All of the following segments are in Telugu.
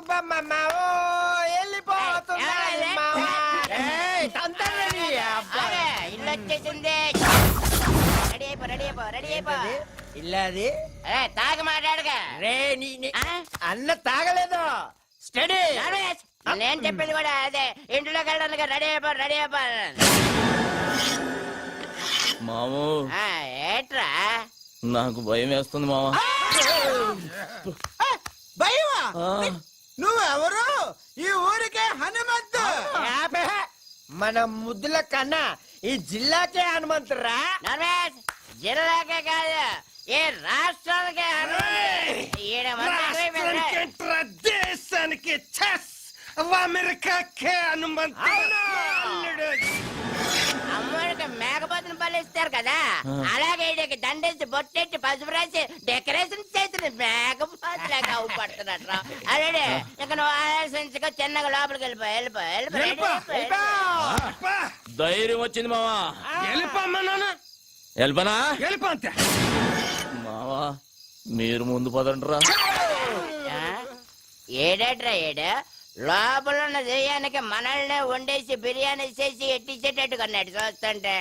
అబ్బా. ఆగే, ఇల్లు వచ్చేసింది రెడీ అయిపో రెడీ అయిపో రెడీ అయిపో ఇల్లాది తాగి మాట్లాడగా. రే నీ? అన్న తాగలేదు. స్టడీ నేను చెప్పేది కూడా అదే. ఇంట్లోకి వెళ్ళడానికి రెడీ అయిపో రెడీ అయిపో మాము. ఆ, ఏట్రా? నాకు భయం వేస్తుంది మామ. భయమా? నువ్వెవరు? ఈ ఊరికే హనుమంతు. యాభై. మన ముద్దుల కన్నా ఈ జిల్లాకే హనుమంతురా? నర్వేష్ జిల్లాకే కాదు ఏ దేశానికి చెస్. అమెరికాకే అల్లుడు. అమ్మడికి మేకపోతుని పలిస్తారు కదా. అలాగే ఈడకి దండేసి బొట్టెట్టి పసుపు రాసి డెకరేషన్ చేసిన ఇక నువ్వు చిన్నగా లోపలికి వెళ్ళిపో వెళ్ళిపో వెళ్ళిపో ధైర్యం వచ్చింది మావా. వెళ్ళిపోమ్మా నాన్న. వెళ్ళపనా? వెళ్ళిపో అంతే. మావా మీరు ముందు పదండ్రా? ఏడేట్రా ఏడు? లోపల ఉన్న దెయ్యానికి మనల్నే వండేసి బిర్యానీ చేసి ఎట్టించేటట్టు కొన్నాడు చూస్తుంటే.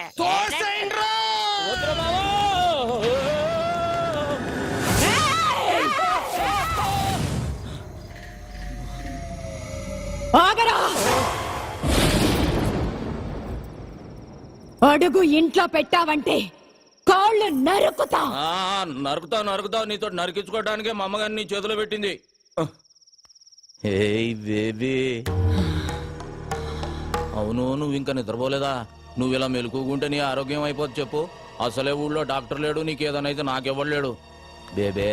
ఆగరా! అడుగు ఇంట్లో పెట్టావంటే కాళ్ళు నరుకుతా. నరుకుతా నరుకుతా నీతో నరికించుకోవడానికి మా అమ్మగారిని నీ చేతిలో పెట్టింది. ఏయ్ బేబీ. అవును నువ్వు ఇంకా నిద్రపోలేదా? నువ్వు ఇలా మెలుకుంటే నీ ఆరోగ్యం అయిపోద్ది చెప్పు. అసలే ఊళ్ళో డాక్టర్ లేడు నీకేదనైతే అయితే నాకెవ్వడు లేడు. బేబే.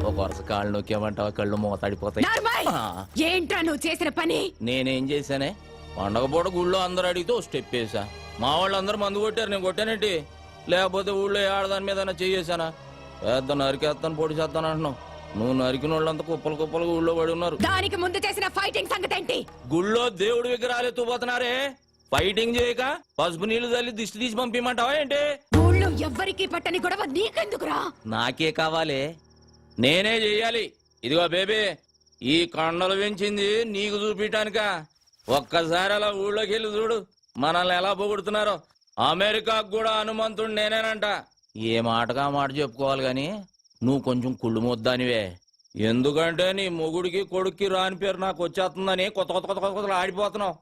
ఒక వరుస కాళ్ళు నొక్కేమంటావా? కళ్ళు మూతాడిపోతాయి. నార్మల్! ఆ, ఏంట్రా నువ్వు చేసిన పని? నేనేం చేశానే? పండగ పూట గుళ్ళో అందరు అడిగితే ఓ స్టెప్ వేసా మా వాళ్ళందరూ మందు కొట్టారు నేను కొట్టానేంటి? లేకపోతే ఊళ్ళో ఆడదాని మీద చేయేసానా పెద్ద నరికేస్తాను పొడి చేస్తాను అంటున్నావు. నువ్వు నరికిన వాళ్ళంతా కుప్పలు కుప్పలుగా ఊళ్ళో పడి ఉన్నారు. దానికి ముందు చేసిన ఫైటింగ్ సంగతి ఏంటి? గుళ్ళో దేవుడి విగ్రహాలు ఎత్తుపోతున్నారే ఫైటింగ్ చేయక పసుపు నీళ్ళు తల్లి దిష్టి తీసి పంపిమంటావా ఏంటి? ఊళ్ళో ఎవ్వరికి పట్టని గొడవ నీకెందుకురా? నాకే కావాలి. నేనే చెయ్యాలి. ఇదిగో బేబీ ఈ కొండలు పెంచింది నీకు చూపించటానిక ఒక్కసారి అలా ఊళ్ళోకి వెళ్ళి చూడు మనల్ని ఎలా పొగుడుతున్నారో. అమెరికాకు కూడా హనుమంతుడు నేనేనంట. ఏ మాటగా మాట చెప్పుకోవాలి గాని నువ్వు కొంచెం కుళ్ళు మొద్దానివే. ఎందుకంటే నీ మొగుడికి కొడుక్కి రాని పేరు నాకు వచ్చేస్తుందని కొత్త కొత్త కొత్త కొత్త కొత్తలు ఆడిపోతున్నావు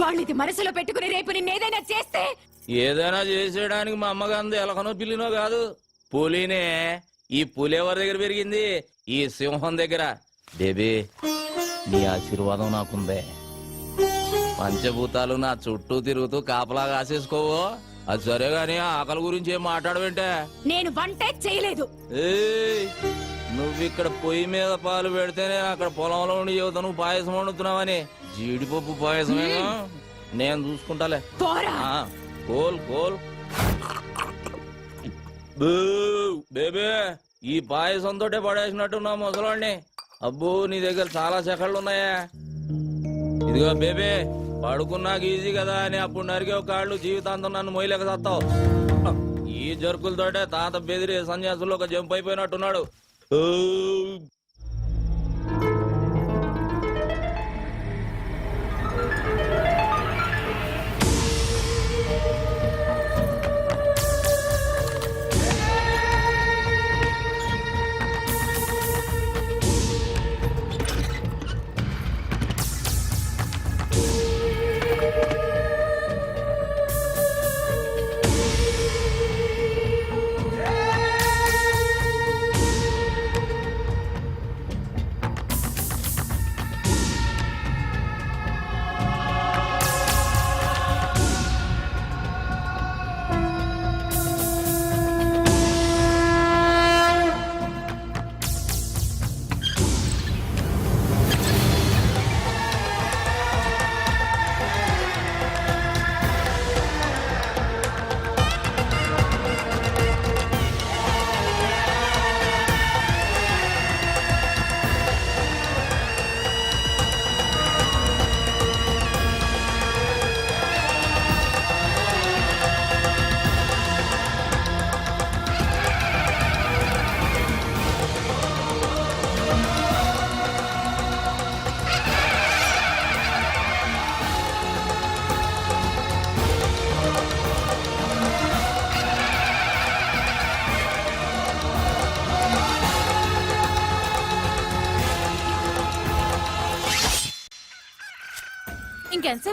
వాళ్ళది మనసులో పెట్టుకుని రేపు నిన్నేదైనా చేస్తే? ఏదైనా చేసేయడానికి మా అమ్మగాంది ఎలకనో పిల్లినో కాదు. పులినే ఈ పులి ఎవరి దగ్గర పెరిగింది. ఈ సింహం దగ్గర. బేబీ నీ ఆశీర్వాదం నాకుందే. పంచభూతాలు నా చుట్టూ తిరుగుతూ కాపలా కాసేసుకోవు. అది సరే గాని ఆకలి గురించి ఏం మాట్లాడవేంటే? నేను వంటే చేయలేదు. నువ్వు ఇక్కడ పొయ్యి మీద పాలు పెడితేనే అక్కడ పొలంలో ఉండి చెబుతా నువ్వు పాయసం వండుతున్నావని. జీడిపప్పు పాయసమేగా నేను చూసుకుంటాలే. కోల్ కోల్. బేబే ఈ పాయసంతో పడేసినట్టున్నా నా అబ్బో నీ దగ్గర చాలా సెకళ్ళు ఉన్నాయా ఇదిగో బేబే పడుకున్నాక ఈజీ కదా అని అప్పుడు నరికే కాళ్ళు జీవితాంతం నన్ను మొయ్యలేక సత్తావు ఈ జరుకులతోటే తాత బెదిరి సన్యాసుల్లో ఒక జంప్ అయిపోయినట్టున్నాడు.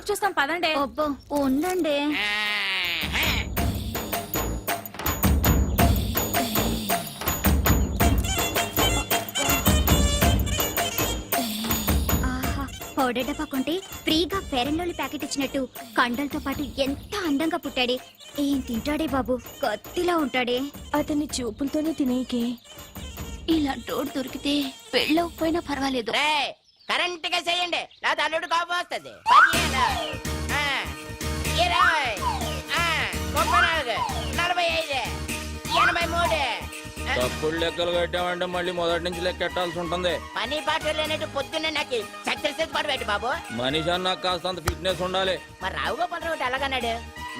ఇంకెంతసేపు చూస్తాం పదండి. అబ్బో ఉండండి. పౌడర్ డబ్బా కొంటే ఫ్రీగా ఫెరెన్లోని ప్యాకెట్ ఇచ్చినట్టు కండలతో పాటు ఎంత అందంగా పుట్టాడే. ఏం తింటాడే బాబు? కత్తిలా ఉంటాడే. అతన్ని చూపులతోనే తినేకే. ఇలాంటోడు దొరికితే పెళ్ళవకపోయినా పర్వాలేదు. కరెంట్గా చేయండి. లేదా అల్లుడు కోపం వస్తుంది. ఇరవై ఆ, ముప్పై నాలుగు నలభై ఐదు ఎనభై మూడు తప్పుడు లెక్కలు కట్టామంటే మళ్ళీ మొదటి నుంచి లెక్కెట్టాల్సి ఉంటుంది. పని పాట లేనట్టు పొద్దున్నే నాకు చక్కెర చేసి పడబెట్టి బాబు. మనిషి అన్నా కాస్తంత ఫిట్నెస్ ఉండాలి. మరి రావు గోపాలరావు ఒకటి అలాగన్నాడు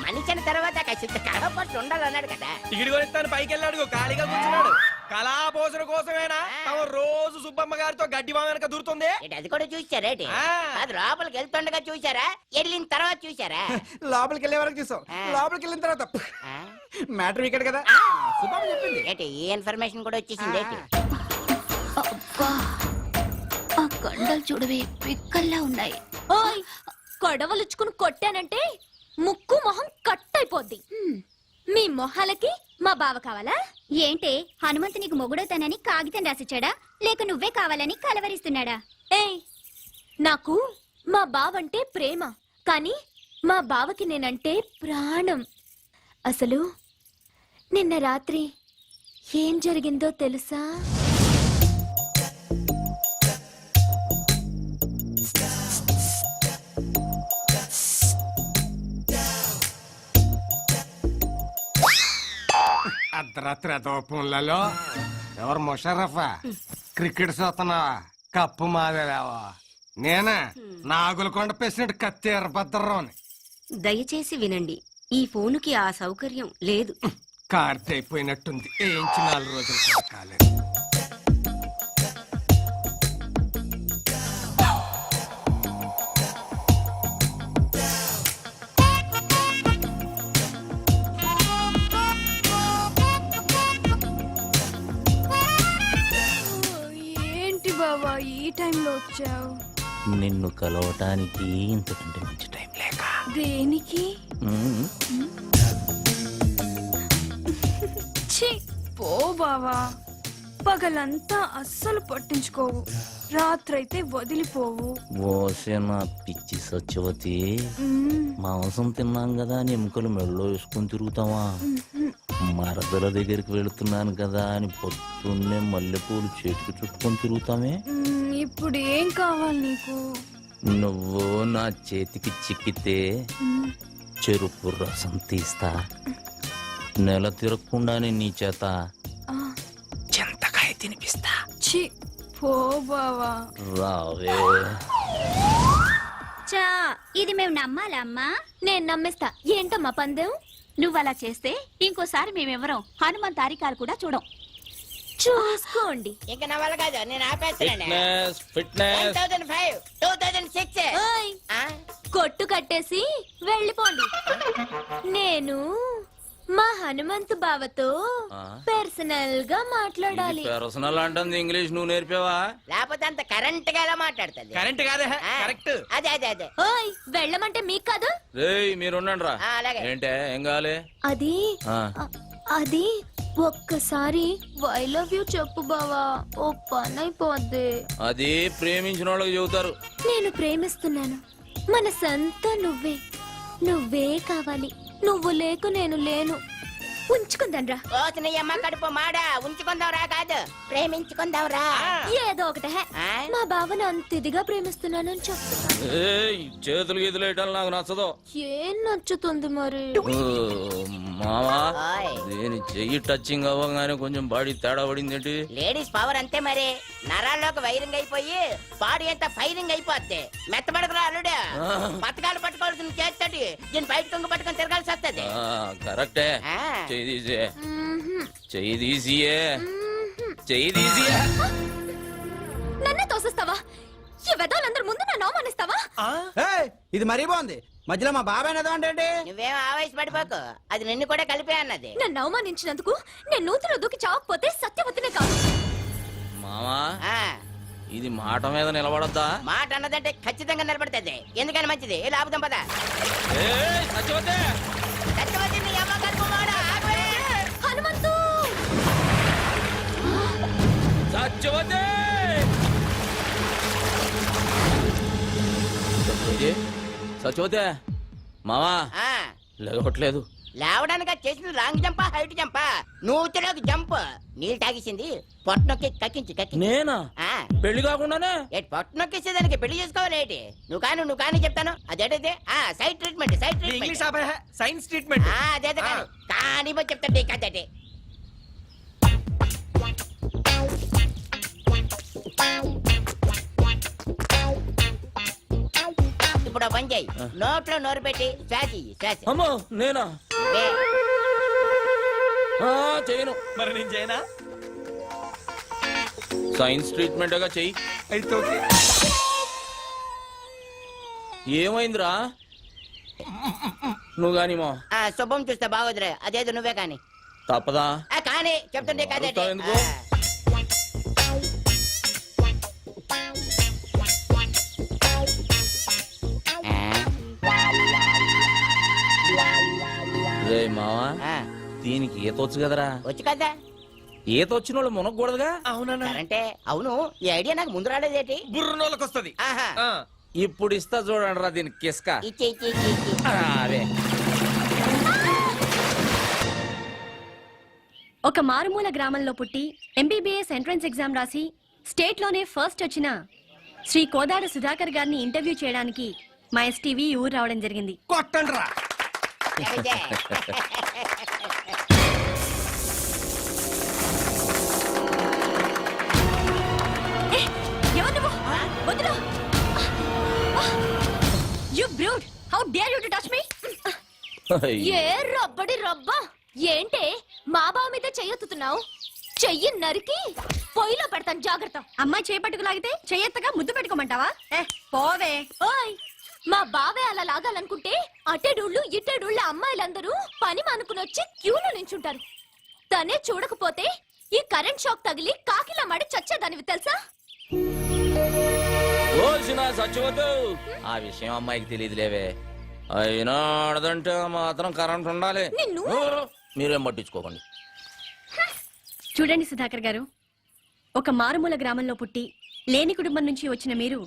మనిషిని తర్వాత ఖచ్చిత కడపట్టు ఉండాలన్నాడు కదా. టికెట్ కొనిస్తాను పైకి వెళ్ళాడు ఖాళీగా కూర్చున్నాడు. కళాపోసన కోసమేనా? తమ రోజు సుబ్బమ్మ గారితో గడ్డి వెనక దూరుతుంది. ఏంటి అది కూడా చూసారేటి ఆ. అది లోపలికి వెళ్తుండగా చూసారా వెళ్ళిన తర్వాత చూసారా లోపలికి వెళ్ళే వరకు చూసాం. ఆ. లోపలికి వెళ్ళిన తర్వాత ఆ? మ్యాటర్ ఇక్కడ కదా? సుబ్బమ్మ చెప్పింది. ఏంటి ఈ ఇన్ఫర్మేషన్ కూడా వచ్చేసింది ఏంటి? అబ్బా ఆ కండలు చూడవే పిక్కల్లా ఉన్నాయి. ఓయ్ కొడవలుచ్చుకుని కొట్టానంటే ముక్కు మొహం కట్ అయిపోద్ది. మీ మొహాలకి మా బావ కావాలా? ఏంటే హనుమంతు నీకు మొగుడవుతానని కాగితం రాసిచ్చాడా? లేక నువ్వే కావాలని కలవరిస్తున్నాడా? ఏయ్ నాకు మా బావంటే ప్రేమ కానీ మా బావకి నేనంటే ప్రాణం. అసలు నిన్న రాత్రి ఏం జరిగిందో తెలుసా? అర్ధరాత్రి దోపంలలో ఎవరు ముషరఫా? క్రికెట్ చూస్తున్నావా కప్పు మాదేలేవా? నేనే? నాగులకొండ పేసినట్టు కత్తి ఎర్రభద్రరావుని దయచేసి వినండి ఈ ఫోనుకి ఆ సౌకర్యం లేదు. కార్తె అయిపోయినట్టుంది. ఏంచి నాలుగు రోజులు కాలేదు. టైంలో వచ్చావు? నిన్ను కలవటానికి ఇంతకంటే మంచి టైం లేక. దేనికి. ఛీ పో బావా. పగలంతా అస్సలు పట్టించుకోవు. రాత్రైతే వదిలిపోవు. ఓసే నా పిచ్చి సత్యవతి. మ్మ్. మాంసం తిన్నాం కదా అని ఎముకలు మెళ్ళో వేసుకొని తిరుగుతావా? మరదల దగ్గరికి వెళుతున్నాను కదా అని పొద్దున్నే మల్లెపూలు చేతికి చుట్టుకొని తిరుగుతామే? మ్మ్, ఇప్పుడు ఏం కావాలి నీకు? నువ్వు నా చేతికి చిక్కితే. చెరుకు రసం తీస్తా. నెల తిరగకుండానే నీ చేత చింతకాయ తినిపిస్తా. ఛీ పో బావా. రావే. చా ఇది మేము నమ్మాలా అమ్మా? నేను నమ్మేస్తా. ఏంటమ్మా పందెం? నువ్వు అలా చేస్తే ఇంకోసారి మేమెవరం? హనుమంత్ తారికాలు కూడా చూడం. చూసుకోండి. ఇంకా నా వల్ల కాదు నేను ఆపేస్తానండి fitness one fitness thousand five two thousand six ఓయ్ కొట్టు కట్టేసి వెళ్ళిపోండి. నేను మా హనుమంతు బావతో ఆ? పర్సనల్గా మాట్లాడాలి. పర్సనల్ అంటుంది ఇంగ్లీష్ నువ్వు నేర్పావా? లేకపోతే అంత కరెంట్గా ఎలా మాట్లాడుతుంది? కరెంట్ కాదే ఆ, కరెక్ట్ అదే అదే అదే. ఓయ్ వెళ్ళమంటే మీకు కాదు? రేయ్ మీరుండండి రా ఆ, అలాగే. ఏంటే ఏం కావాలి? అది ఆ, అ- అది ఒక్కసారి ఐ లవ్ యూ చెప్పు బావా. ఓ పని అయిపోద్ది అది ప్రేమించిన వాళ్ళకి చెబుతారు. నేను ప్రేమిస్తున్నాను. మన సంత నువ్వే. నువ్వే కావాలి. నువ్వు లేకు నేను లేను. ఉంచుకుందాన్రా కోసిన అమ్మ కడుపు మాడా. ఉంచుకుందాం రా కాదు. ప్రేమించుకుందాం రా ఏదో ఒకటే? మా బావను అంత ఇదిగా ప్రేమిస్తున్నానని చెప్తున్నా ఏయ్ చేతులు గీతులు వేయటం నాకు నచ్చదు. ఏం నచ్చుతుంది మరి? ఓయ్. దీని చెయ్యి టచింగ్ అవ్వగానే కొంచెం బాడీ తేడా పడింది ఏంటి? లేడీస్ పవర్ అంతే మరి. నరాల్లోకి వైరింగ్ అయిపోయి బాడీ అంతా ఫైరింగ్ అయిపోద్ది. మెత్తబడకురా అల్లుడు. పథకాలు పట్టుకోవాల్సిన చేస్తాడు దీని బయట కొంగు పట్టుకొని తిరగాల్సి వస్తుంది. ఆ, కరెక్టే. చెయ్యి తీసే. చెయ్యి తీసియే. చెయ్యి తీసియే. నన్నే తోసేస్తావా? ఈ వెదాలందరి ముందు నన్ను అవమానిస్తావా? ఏయ్, ఇది మరీ బాగుంది. మధ్యలో మా బాబాయ్ ఏదో అంటే నువ్వేం ఆవేశ పడిపోకు అది నిన్ను కూడా కలిపే అన్నది. నన్ను అవమానించినందుకు నేను నూతిలో దూకి చావకపోతే సత్యవతినే కాదు. మావా ఆ, ఇది మాట మీద నిలబడద్దా? మాట అన్నదంటే ఖచ్చితంగా నిలబడుతుంది. ఎందుకని మంచిది. ఏ లాభం పద. ఏయ్, సత్యవతి! సత్యవతి నీ అమ్మ కడుపు మాడ, ఆగవే. హనుమంతు! సత్యవతి! సత్యవతి మావా ఆ, లేవట్లేదు. లేవడానికి అది చేసింది లాంగ్ జంపా హైట్ జంపా? నూతిలోకి జంప్. నీళ్ళు తాగేసింది పొట్ట నొక్కి కక్కించి కక్కించి నేనా? ఆ, పెళ్ళి కాకుండానే? ఏంటి పొట్ట నొక్కేసేదానికి పెళ్ళి చేసుకోవాలి ఏంటి? నువ్వు కాను నువ్వు కాని చెప్తాను. అదేటైతే ఆ సైడ్ ట్రీట్మెంట్ సైడ్ నీ ట్రీట్మెంట్ ఆపే సైన్స్ ట్రీట్మెంట్ ఆ, అదే కాని కానీ పోయి చెప్తాడు కదండి ఇప్పుడు ఓ పని చేయి. నోట్లో నోరు పెట్టి శ్వాస ఇయ్యి, శ్వాస అమ్మో నేనా? ఆ, చేయను. మరి నేను చేయనా? సైన్స్ ట్రీట్మెంట్గా చెయ్యి. అయితే ఓకే. ఏమైందిరా? నువ్వు గాని మా. ఆ శుభం చూస్తే బాగోదురే. అదేదో నువ్వే కాని. తప్పదా? ఆ కానీ చెప్తుంటే కదండి అరుస్తావు ఎందుకు? రే మావా? దీనికి ఈత వచ్చు కదరా. వచ్చి కదా. ఈత వచ్చిన వాళ్ళు మునగకూడదుగా? అవునా అంటే అవును ఈ ఐడియా నాకు ముందు రాలేదేటి బుర్రనోళ్ళకి వస్తుంది ఆహా. ఇప్పుడు ఇస్తా చూడండి రా దీనికి కిస్క. ఇచ్చి ఇచ్చి ఇచ్చి ఇచ్చి. ఆ, అదే. ఒక మారుమూల గ్రామంలో పుట్టి ఎంబీబీఎస్ ఎంట్రన్స్ ఎగ్జామ్ రాసి స్టేట్లోనే ఫస్ట్ వచ్చిన శ్రీ కోదాడ సుధాకర్ గారిని ఇంటర్వ్యూ చేయడానికి మా ఎస్టీవీ ఈ ఊరు రావడం జరిగింది. కొట్టండి రా అదే. ఎవరు నువ్వు? brute! How dare you to touch me? అయ్యో. ఏ రబ్బడి రబ్బా ఏంటే మా బావ మీద చెయ్యొత్తుతున్నావు చెయ్యి నరికి పొయ్యిలో పెడతాను జాగ్రత్త అమ్మాయి చేపట్టుకు లాగితే చెయ్యెత్తగా ముద్దు పెట్టుకోమంటావా ఏ పోవే ఓయ్ మా బావే అలా లాగాలనుకుంటే అటెడూళ్ళు ఇటెడూళ్ళ అమ్మాయిలందరూ పని మానుకుని వచ్చి క్యూలో నించుంటారు. తనే చూడకపోతే ఈ కరెంట్ షాక్ తగిలి కాకిలా మడి చచ్చేదానివి తెలుసా? ఆ విషయం అమ్మాయికి తెలియదులేవే. అయినా ఆడదంటే మాత్రం కరెంట్ ఉండాలి. నిన్ను? మీరేం పట్టించుకోకండి. చూడండి సుధాకర్ గారు ఒక మారుమూల గ్రామంలో పుట్టి లేని కుటుంబం నుంచి వచ్చిన మీరు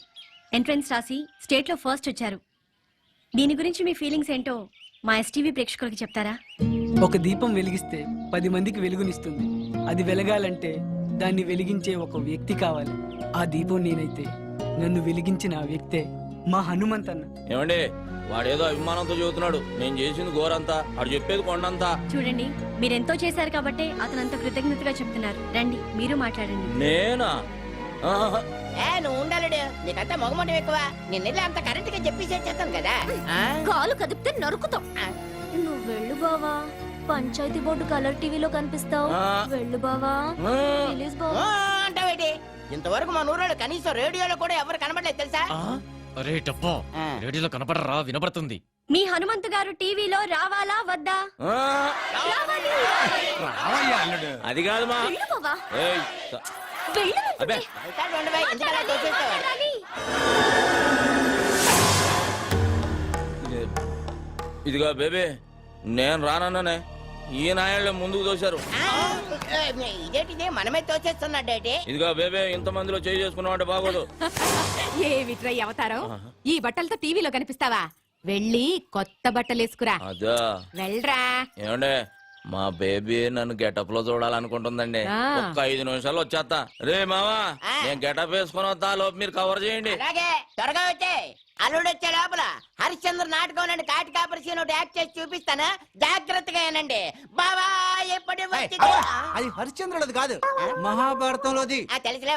ఎంట్రన్స్ రాసి స్టేట్లో ఫస్ట్ వచ్చారు. దీని గురించి మీ ఫీలింగ్స్ ఏంటో మా ఎస్టీవీ ప్రేక్షకులకి చెప్తారా? ఒక దీపం వెలిగిస్తే పది మందికి వెలుగునిస్తుంది. అది వెలగాలంటే దాన్ని వెలిగించే ఒక వ్యక్తి కావాలి. ఆ దీపం నేనైతే. నన్ను వెలిగించిన ఆ వ్యక్తే మా హనుమంతన్న ఏమండి వాడేదో అభిమానంతో చెబుతున్నాడు నేను చేసింది గోరంతా వాడు చెప్పేది కొండంతా. చూడండి మీరెంతో చేశారు కాబట్టే అతను అంత కృతజ్ఞతగా చెప్తున్నారు. రండి మీరు మాట్లాడండి. నేనా? ఆహా. ఏ నువ్వు ఉండాలడు నీకంతా మొగమటం ఎక్కువ. అంత కరెంట్గా చెప్పి చేస్తాను కదా. ఆ? కాలు కదిపితే నరుకుతాం. నువ్వు వెళ్ళు బావా. పంచాయతీ బోర్డు కలర్ టీవీలో కనిపిస్తావు. ఆ. వెళ్ళు బావా. ఆ. ప్లీజ్ ఓ బావా అంటావేటి ఇంతవరకు మా నూరోళ్ళు కనీసం రేడియోలో కూడా ఎవరు కనబడలేదు తెలుసా? అరే డబ్బా. ఆ. రేడియోలో కనపడరా? వినపడుతుంది. మీ హనుమంతు గారు టీవీలో రావాలా వద్దా. అది కాదు మా. వెళ్ళు బావా. ఏయ్, స- వెళ్ళు అబ్బే. ఇది- ఇదిగో బేబీ నేను రానన్నానే. ఈ నాయాళ్ళే ముందుకు ఏ, ఇదేంటిది? మనమే తోచేస్తున్నాడేటి ఇదిగో బేబే ఇంత మందిలో చేయి చేసుకున్నావు బాగోదు. ఏమిట్రా ఈ అవతారం? ఈ బట్టలతో టీవీలో కనిపిస్తావా? వెళ్ళి కొత్త బట్టలు వేసుకురా అదా. వెళ్ళరా. ఏమండే? మా బేబీ నన్ను గెటప్లో చూడాలనుకుంటుందండి. ఒక్క ఐదు నిమిషాలు వచ్చేస్తా రే మావా. నేను గెటప్ వేసుకొని వస్తా లోపు మీరు కవర్ చేయండి. అలాగే త్వరగా వచ్చే. అల్లుడు వచ్చే లోపల హరిశ్చంద్ర నాటకం నుండి కాటి కాపరి సీన్ ఒకటి యాక్ట్ చేసి చూపిస్తాను. జాగ్రత్తగా ఏనండి బాబా ఎప్పటి అది హరిశ్చంద్రులది కాదు. మహాభారతంలోది. ఆ, తెలుసులే